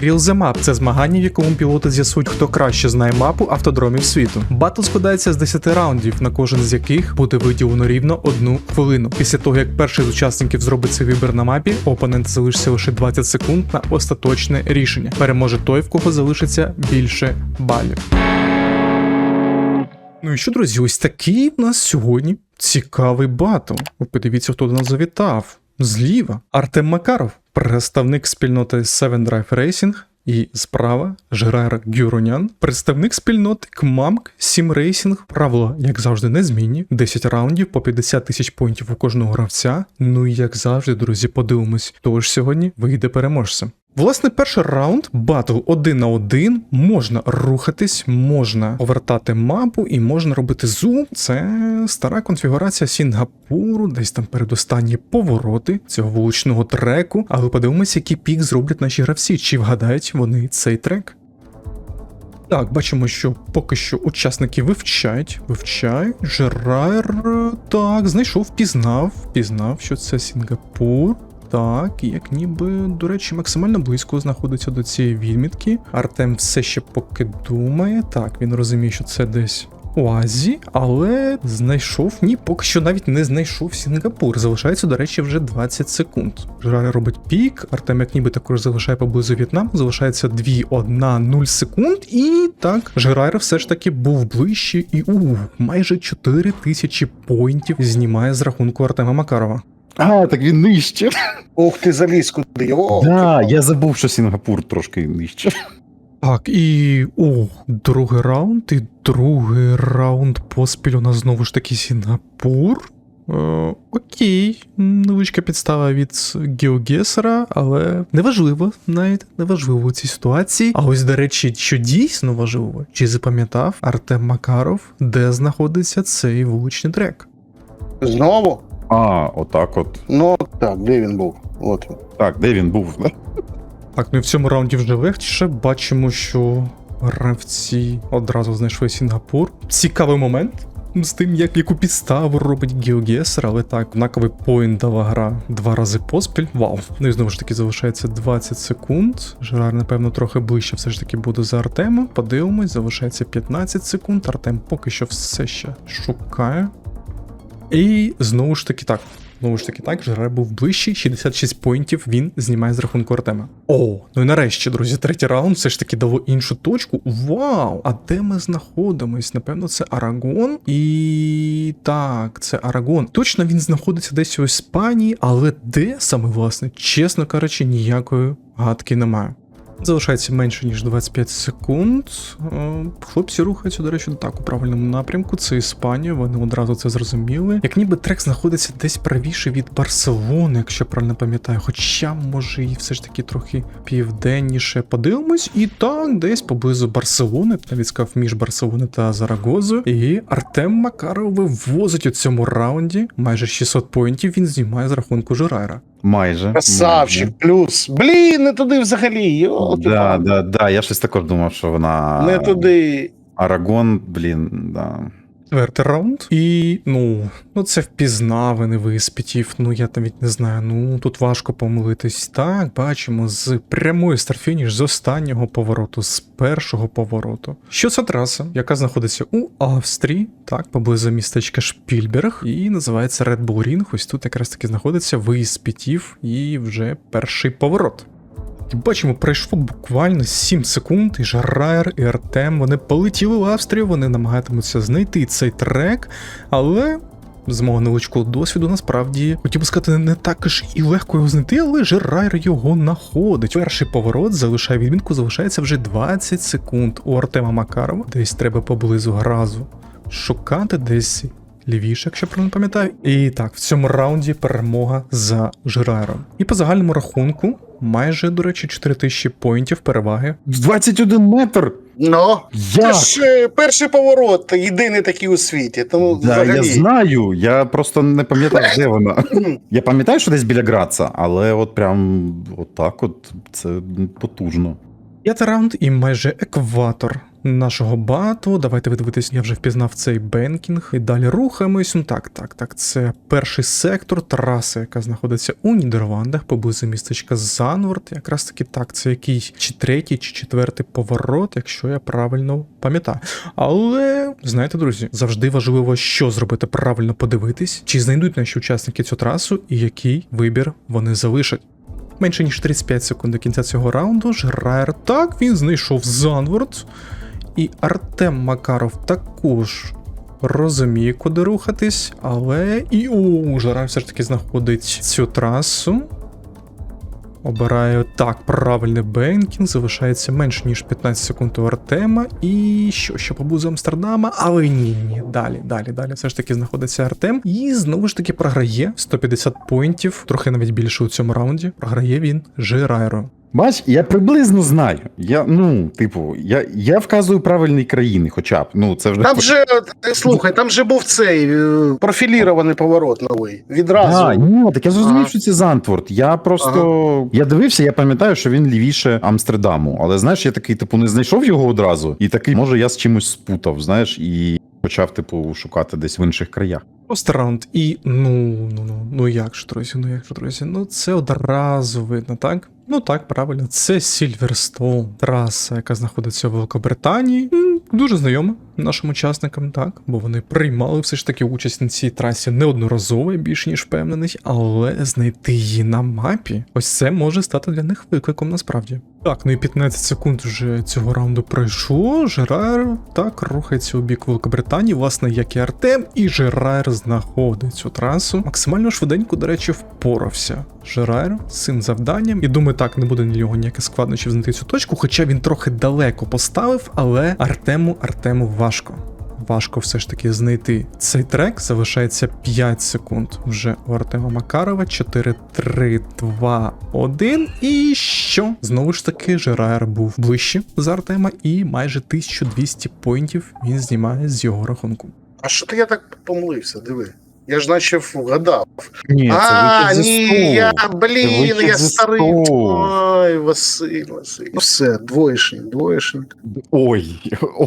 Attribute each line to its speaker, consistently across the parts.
Speaker 1: Reel the Map – це змагання, в якому пілоти з'ясують, хто краще знає мапу автодромів світу. Батл складається з 10 раундів, на кожен з яких буде виділено рівно одну хвилину. Після того, як перший з учасників зробить свій вибір на мапі, у опонента залишиться лише 20 секунд на остаточне рішення. Переможе той, в кого залишиться більше балів. Ну і що, друзі, ось такий в нас сьогодні цікавий батл. Ви подивіться, хто до нас завітав. Зліва Артем Макаров, представник спільноти Seven Drive Racing. І справа Жерар Гюронян, представник спільноти КМАМК 7 Racing. Правила, як завжди, незмінні. 10 раундів по 50 тисяч поінтів у кожного гравця. Ну і як завжди, друзі, подивимось, хто ж сьогодні вийде переможцем. Власне, перший раунд батл один на один. Можна рухатись, можна повертати мапу і можна робити зум. Це стара конфігурація Сінгапуру, десь там передостанні повороти цього вуличного треку. Але подивимося, який пік зроблять наші гравці, чи вгадають вони цей трек. Так, бачимо, що поки що учасники вивчають, вивчають. Жерайр, так, знайшов, впізнав, впізнав, що це Сінгапур. Так, як ніби, до речі, максимально близько знаходиться до цієї відмітки. Артем все ще поки думає. Так, він розуміє, що це десь у Азії, але знайшов ні, поки що навіть не знайшов Сінгапур. Залишається, до речі, вже 20 секунд. Жрар робить пік. Артем, як ніби також залишає поблизу В'єтнаму. Залишається 2, 1, 0 секунд. І так, Жирайр все ж таки був ближче і у майже 4 тисячі поінтів знімає з рахунку Артема Макарова.
Speaker 2: А, так він нижче.
Speaker 3: Ух ти, заліз куди. О,
Speaker 2: Да, я забув, що Сінгапур трошки нижче.
Speaker 1: Так, і о, другий раунд, і другий раунд поспіль у нас знову ж таки Сінгапур. Е, окей, невеличка підстава від Геогесера, але неважливо, навіть неважливо у цій ситуації. А ось, до речі, що дійсно важливо, чи запам'ятав Артем Макаров, де знаходиться цей вуличний трек?
Speaker 3: Знову?
Speaker 2: А, отак от.
Speaker 3: Ну так, де він був? От він.
Speaker 2: Так, де він був? да?
Speaker 1: Так, ну і в цьому раунді вже легше. Бачимо, що гравці одразу знайшли Сінгапур. Цікавий момент. З тим, як яку підставу робить Геогесер, але так, однаковий поінт дала гра два рази поспіль. Вау. Ну і знову ж таки залишається 20 секунд. Жерар, напевно, трохи ближче все ж таки буде за Артемом. Подивимось, залишається 15 секунд. Артем поки що все ще шукає. І знову ж таки так. Знову ж таки, так, Жерар був ближчий, 66 поінтів він знімає з рахунку Артема. О, ну і нарешті, друзі, третій раунд все ж таки дало іншу точку. Вау! А де ми знаходимось? Напевно, це Арагон. І так, це Арагон. Точно він знаходиться десь у Іспанії, але де саме, власне, чесно кажучи, ніякої гадки немає. Залишається менше ніж 25 секунд. Е, Хлопці рухаються, до речі, так у правильному напрямку. Це Іспанія, вони одразу це зрозуміли. Як ніби трек знаходиться десь правіше від Барселони, якщо правильно пам'ятаю. Хоча, може, і все ж таки трохи південніше. Подивимось, і так, десь поблизу Барселони, навіть сказав між Барселоною та Зарагозою. І Артем Макаров вивозить у цьому раунді майже 600 поінтів. Він знімає з рахунку Журайра.
Speaker 2: Майже.
Speaker 3: Красавчик, плюс. Блін, не туди взагалі. Йо.
Speaker 2: Да, да, да. Я щось також думав, що вона.
Speaker 3: Не туди.
Speaker 2: Арагон, блін, да.
Speaker 1: Четвертий раунд. І ну, ну це впізнав, не виспітів. Ну я навіть не знаю. Ну тут важко помилитись. Так, бачимо з прямої старфініш з останнього повороту, з першого повороту. Що це траса, яка знаходиться у Австрії, так, поблизу містечка Шпільберг, і називається Red Bull Ring. Ось тут якраз таки знаходиться виїзд і вже перший поворот. Бачимо, пройшло буквально 7 секунд, і Жарайер, і Артем вони полетіли в Австрію, вони намагатимуться знайти цей трек, але. З мого невеличкого досвіду, насправді, хотів би сказати, не так ж і легко його знайти, але Жерайр його знаходить. Перший поворот залишає відмінку, залишається вже 20 секунд. У Артема Макарова десь треба поблизу гразу шукати десь лівіше, якщо правильно пам'ятаю. І так, в цьому раунді перемога за Жерайром. І по загальному рахунку, майже, до речі, 4000 поінтів переваги.
Speaker 2: 21 метр!
Speaker 3: Ну, це ж е, перший поворот, єдиний такий у світі. Тому
Speaker 2: Да, я
Speaker 3: взагалі.
Speaker 2: знаю, я просто не пам'ятаю, де вона. Я пам'ятаю, що десь біля Граца, але от прям отак от це потужно.
Speaker 1: П'ятий раунд і майже екватор нашого бату. Давайте ви дивитесь, я вже впізнав цей бенкінг. І далі рухаємось. Так, так, так. Це перший сектор траси, яка знаходиться у Нідерландах, поблизу містечка Занворд. Якраз таки так, це який чи третій, чи четвертий поворот, якщо я правильно пам'ятаю. Але знаєте, друзі, завжди важливо, що зробити правильно подивитись, чи знайдуть наші учасники цю трасу і який вибір вони залишать. Менше ніж 35 секунд до кінця цього раунду. Жраєр так, він знайшов Занворд. І Артем Макаров також розуміє, куди рухатись, але і у Жраєр все ж таки знаходить цю трасу. Обирає так, правильний бенкінг, залишається менше ніж 15 секунд у Артема. І що, ще з Амстердама? Але ні, ні, далі, далі, далі. Все ж таки знаходиться Артем. І знову ж таки програє 150 поінтів, трохи навіть більше у цьому раунді. Програє він Жирайро.
Speaker 2: Бач, я приблизно знаю. Я, ну, типу, я, я вказую правильні країни, хоча б. Ну, це вже.
Speaker 3: Там же, е, слухай, там же був цей е, профілірований поворот новий. Відразу.
Speaker 2: А, ні, так я зрозумів,
Speaker 3: Ага.
Speaker 2: що це Зантворд. Я просто. Я дивився, я пам'ятаю, що він лівіше Амстердаму. Але знаєш, я такий, типу, не знайшов його одразу, і такий, може, я з чимось спутав, знаєш, і почав, типу, шукати десь в інших краях.
Speaker 1: Просто раунд. І ну, ну, ну, ну як ж, друзі, ну як ж, друзі, ну це одразу видно, так? Ну так, правильно, це Сільверстоун, траса, яка знаходиться в Великобританії. Дуже знайома нашим учасникам, так, бо вони приймали все ж таки участь на цій трасі неодноразово, більш ніж впевнений, але знайти її на мапі, ось це може стати для них викликом насправді. Так, ну і 15 секунд вже цього раунду пройшло. Жерар так рухається у бік Великобританії, власне, як і Артем, і Жерар знаходить цю трасу. Максимально швиденько, до речі, впорався. Жерар з цим завданням. І думаю, так не буде для нього ніяких складнощів знайти цю точку, хоча він трохи далеко поставив, але Артему Артему важко. Важко все ж таки знайти цей трек. Залишається 5 секунд вже у Артема Макарова. 4, 3, 2, 1. І що? Знову ж таки, Жерар був ближче за Артема, і майже 1200 поінтів він знімає з його рахунку.
Speaker 3: А що ти я так помилився? Диви. Я ж наче вгадав.
Speaker 2: Ні,
Speaker 3: а, ні, я, блін, я старий. Ой, Василь, Василь. Ну все, двоєшник, двоєшник.
Speaker 2: Ой,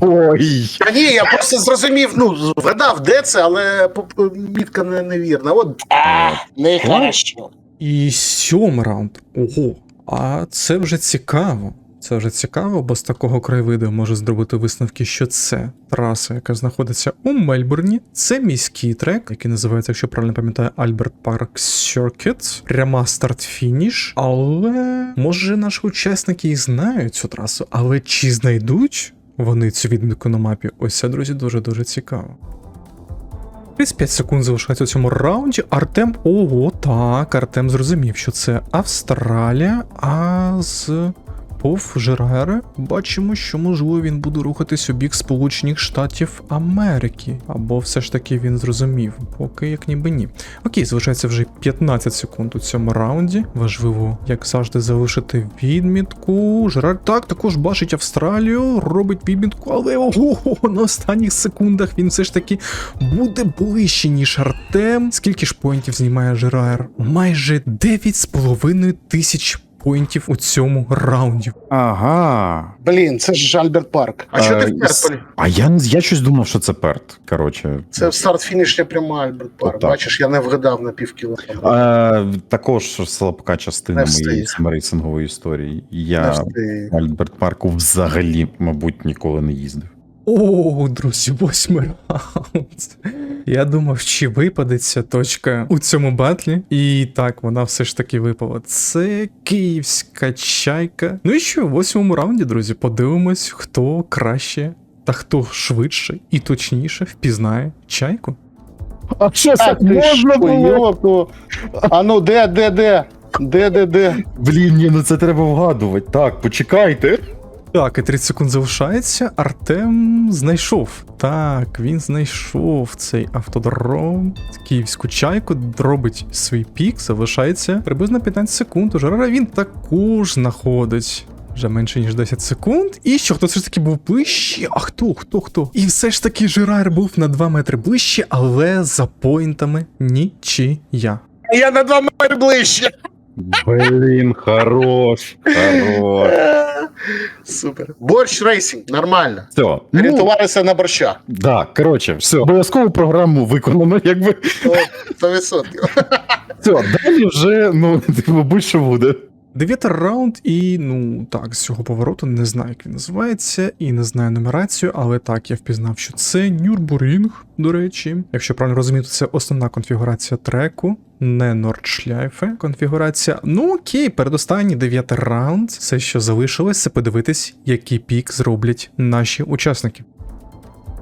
Speaker 2: ой.
Speaker 3: Та ні, я просто зрозумів, ну, вгадав, де це, але мітка не, невірна. От, а, нехорошо.
Speaker 1: І сьомий раунд. Ого, а це вже цікаво. Це вже цікаво, бо з такого краєвиду можу зробити висновки, що це траса, яка знаходиться у Мельбурні. Це міський трек, який називається, якщо правильно пам'ятаю, Альберт Парк Circuit. Пряма старт-фініш. Але може наші учасники і знають цю трасу, але чи знайдуть вони цю відмітку на мапі? Ось це, друзі, дуже дуже цікаво. 35 секунд залишається у цьому раунді. Артем. Ого, так, Артем зрозумів, що це Австралія, а з Пов Жерера бачимо, що можливо він буде рухатись у бік Сполучених Штатів Америки. Або все ж таки він зрозумів, поки як ніби ні. Окей, залишається вже 15 секунд у цьому раунді. Важливо, як завжди, залишити відмітку. Жерар так також бачить Австралію, робить відмітку, але ого, на останніх секундах він все ж таки буде ближче, ніж Артем. Скільки ж поінтів знімає Жерар? Майже 9,5 тисяч поінтів у цьому раунді.
Speaker 2: Ага.
Speaker 3: Блін, це ж Альберт Парк. А що ти
Speaker 2: Е,
Speaker 3: в Перполі?
Speaker 2: А я, я щось думав, що це перт. Коротше.
Speaker 3: Це старт-фінішня пряма Альберт Парк.
Speaker 2: Отак.
Speaker 3: Бачиш, я не вгадав на пів кілометра.
Speaker 2: Е, також слабка частина моєї
Speaker 3: встиг.
Speaker 2: саморейсингової історії. Я. Альберт Парку взагалі, мабуть, ніколи не їздив.
Speaker 1: О, друзі, восьмий раунд. Я думав, чи випаде ця точка у цьому батлі. І так, вона все ж таки випала. Це київська чайка. Ну і що, в восьмому раунді, друзі, подивимось, хто краще та хто швидше і точніше впізнає чайку.
Speaker 2: А що
Speaker 3: Так, ти що, А ну де, де, де? Де, де, де?
Speaker 2: Блін, ні, ну це треба вгадувати. Так, почекайте.
Speaker 1: Так, і 30 секунд залишається. Артем знайшов. Так, він знайшов цей автодром, київську чайку, робить свій пік, залишається приблизно 15 секунд. У Жерара він також знаходить. Вже менше ніж 10 секунд. І що, хто все ж таки був ближче? А хто, хто, хто? І все ж таки Жерар був на 2 метри ближче, але за поінтами нічия.
Speaker 3: Я на два метри ближче.
Speaker 2: Блін, хорош, хорош.
Speaker 3: Супер. Борщ рейсинг, нормально.
Speaker 2: Все. Ну,
Speaker 3: на борща.
Speaker 2: да, коротше, все. Обов'язкову програму виконано, якби.
Speaker 3: Сто відсотків.
Speaker 2: Все, далі вже, ну, типу, будь-що буде.
Speaker 1: Дев'ятий раунд, і ну так, з цього повороту не знаю, як він називається, і не знаю нумерацію, але так, я впізнав, що це Нюрбурінг, до речі. Якщо правильно розумію, то це основна конфігурація треку, не Нордшляйфе конфігурація. Ну окей, передостанній дев'ятий раунд. Все, що залишилось, це подивитись, який пік зроблять наші учасники.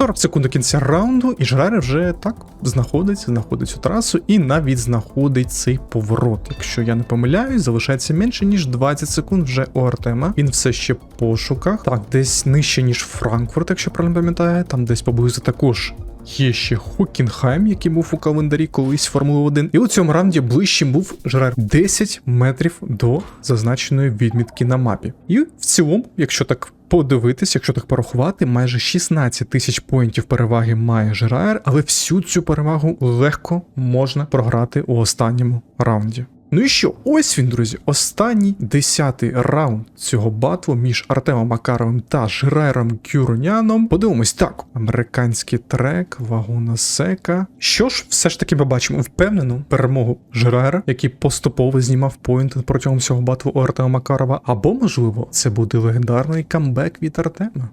Speaker 1: 40 секунд до кінця раунду, і Жрари вже так знаходить, знаходить цю трасу і навіть знаходить цей поворот. Якщо я не помиляюсь, залишається менше ніж 20 секунд вже у Артема. Він все ще пошуках. Так, десь нижче, ніж Франкфурт, якщо правильно пам'ятаю, там десь поблизу також. Є ще Хокінхайм, який був у календарі колись Формули 1. І у цьому раунді ближчим був Жерар 10 метрів до зазначеної відмітки на мапі. І в цілому, якщо так подивитись, якщо так порахувати, майже 16 тисяч поінтів переваги має Жерайер, але всю цю перевагу легко можна програти у останньому раунді. Ну і що? Ось він, друзі, останній десятий раунд цього батлу між Артемом Макаровим та Жирайром Кюруняном. Подивимось так: американський трек, вагона сека. Що ж, все ж таки ми бачимо впевнену перемогу Жирайра, який поступово знімав поінти протягом цього батлу у Артема Макарова. Або, можливо, це буде легендарний камбек від Артема.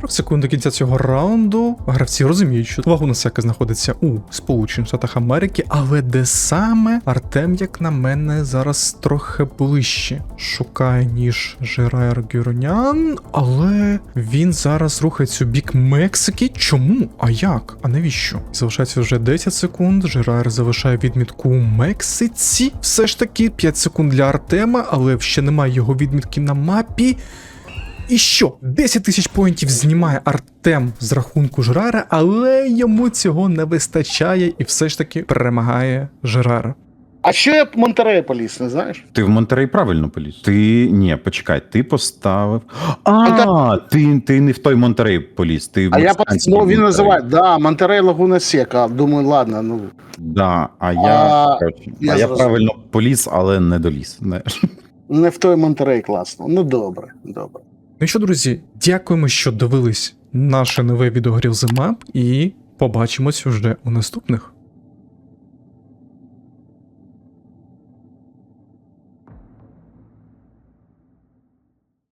Speaker 1: 40 секунд до кінця цього раунду гравці розуміють, що Вагона Сека знаходиться у Сполучених Штатах Америки, але де саме Артем, як на мене, зараз трохи ближче шукає, ніж Жерайр Гюронян, але він зараз рухається у бік Мексики. Чому? А як? А навіщо? Залишається вже 10 секунд. Жерайр залишає відмітку у Мексиці. Все ж таки 5 секунд для Артема, але ще немає його відмітки на мапі. І що? 10 тисяч поінтів знімає Артем з рахунку Жерара, але йому цього не вистачає і все ж таки перемагає Жерара.
Speaker 3: А що я б Монтерей поліз, не знаєш?
Speaker 2: Ти в Монтерей правильно поліз? Ти ні, почекай, ти поставив. А,
Speaker 3: Монте-
Speaker 2: ти, ти не в той Монтерей поліз. Ти в
Speaker 3: А я
Speaker 2: мексиканський
Speaker 3: ну, він
Speaker 2: Монтерей.
Speaker 3: називає, да, Монтерей Лагуна Сека. Думаю, ладно, ну.
Speaker 2: Да, а я,
Speaker 3: А,
Speaker 2: коротше,
Speaker 3: я
Speaker 2: а я
Speaker 3: зрозумів.
Speaker 2: правильно поліз, але не доліз. знаєш.
Speaker 3: Не в той Монтерей класно. Ну добре, добре.
Speaker 1: Ну що, друзі, дякуємо, що дивились наше нове відео the Map і побачимось вже у наступних.